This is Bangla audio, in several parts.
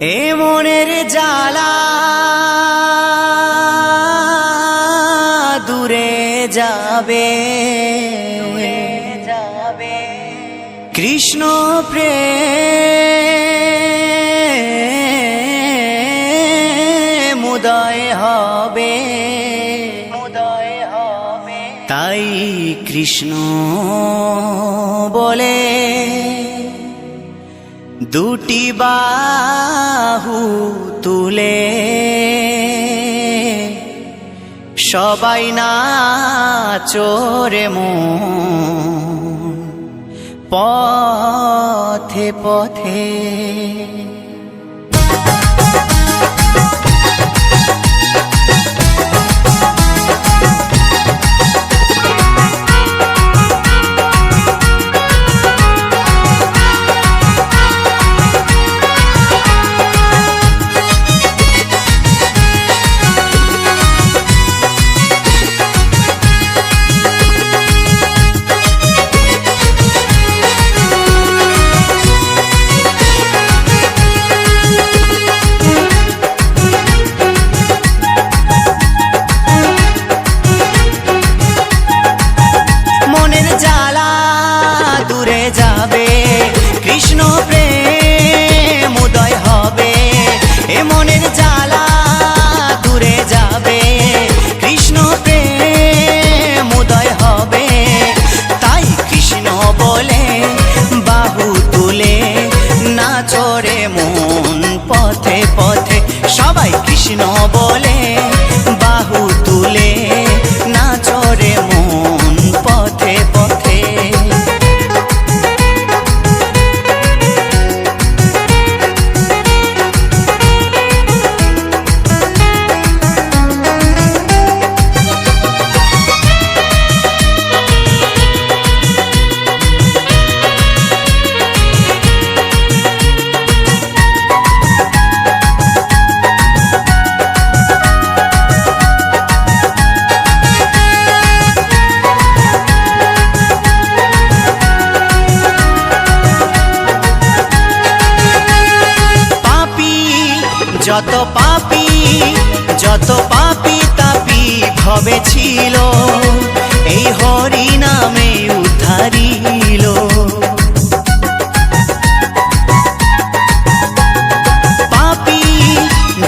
এ মনের জ্বালা দূরে যাবে। যাবে। কৃষ্ণ প্রেম উদয় হবে। উদয় হবে। তাই কৃষ্ণ বলে দুটি বাহু তুলে সবাই না চোরে পথে পথে সবাই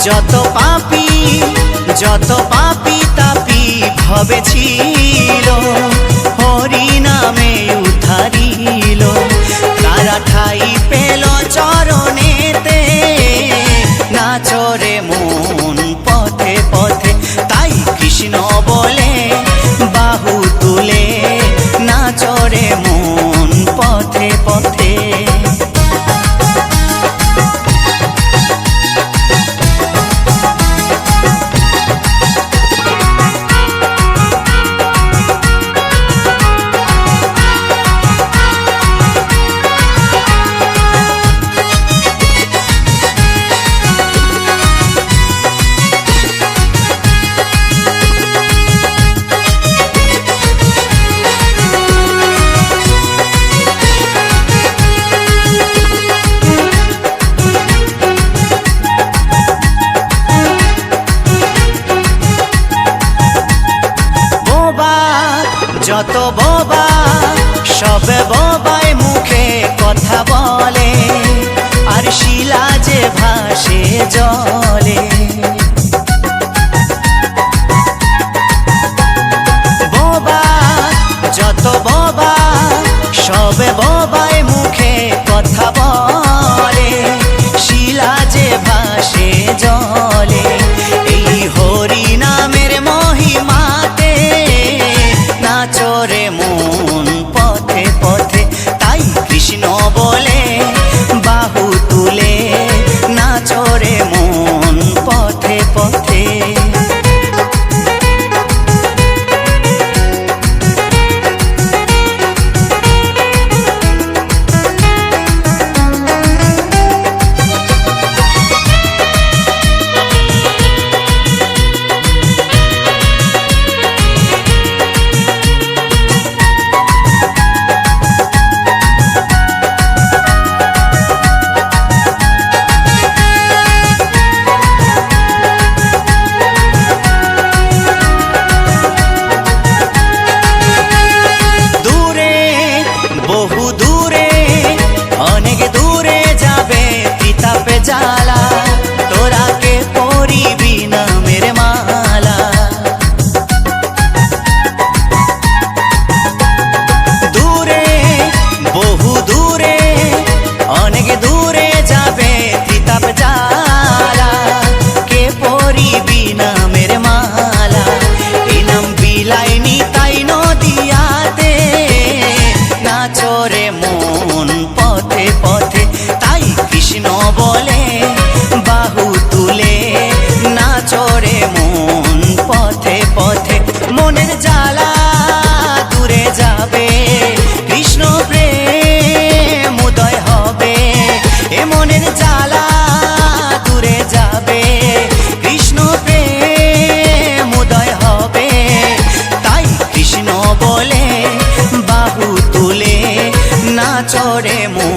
যত পাপি যত পাপি তাপি ভবে ছিল হরি নামে যত বোবা সব বোবায় মুখে কথা বলে। আর শিলা যে ভাসে জলে চরে মো